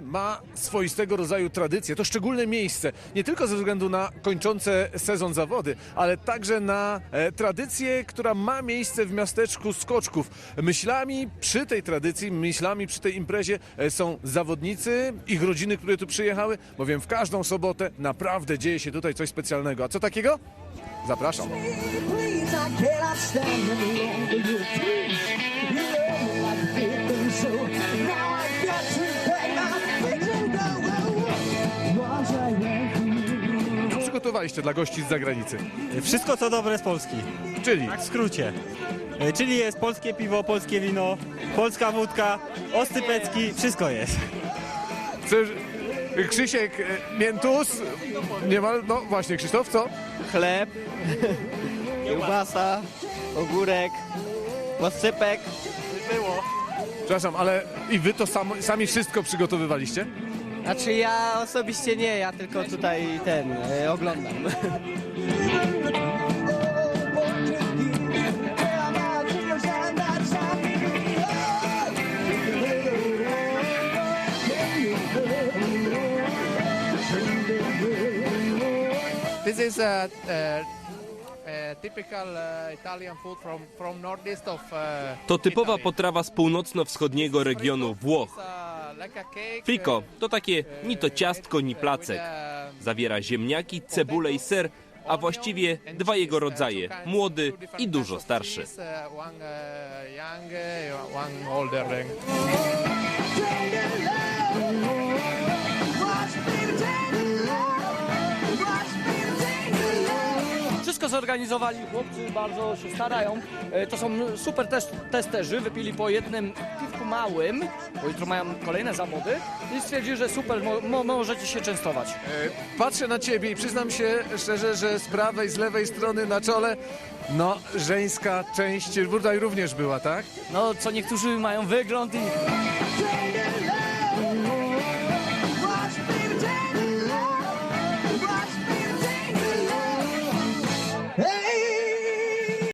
ma swoistego rodzaju tradycję. To szczególne miejsce, nie tylko ze względu na kończące sezon zawody, ale także na e, tradycję, która ma miejsce w miasteczku Skoczków. Myślami przy tej tradycji, myślami przy tej imprezie e, są zawodnicy, ich rodziny, które tu przyjechały, bowiem w każdą sobotę naprawdę dzieje się tutaj coś specjalnego. A co takiego? Zapraszam. Przygotowaliście dla gości z zagranicy? Wszystko co dobre z Polski. Czyli Tak w skrócie. E, Czyli jest polskie piwo, polskie wino, polska wódka, oscypecki, wszystko jest. Chcesz... Krzysiek e, Miętus, nie ma, no właśnie Krzysztof, co? chleb, kiełbasa, ogórek, oscypek. Przepraszam, ale i wy to sami wszystko przygotowywaliście? Znaczy ja osobiście nie, ja tylko tutaj ten e, oglądam. This is a, a, a typical uh, Italian food from from northeast of. Uh, To typowa Italy. potrawa z północno-wschodniego regionu Włoch. Uh, to takie ni to ciastko, ni placek. Zawiera ziemniaki, cebulę i ser, a właściwie dwa jego rodzaje, młody i dużo starszy. Zorganizowali chłopcy, bardzo się starają. E, To są super tes- testerzy, wypili po jednym piwku małym, bo jutro mają kolejne zawody i stwierdzili, że super, mo- mo- możecie się częstować. E, Patrzę na ciebie i przyznam się szczerze, że z prawej, z lewej strony na czole, no żeńska część tutaj również była, tak? No, co niektórzy mają wygląd i Hey!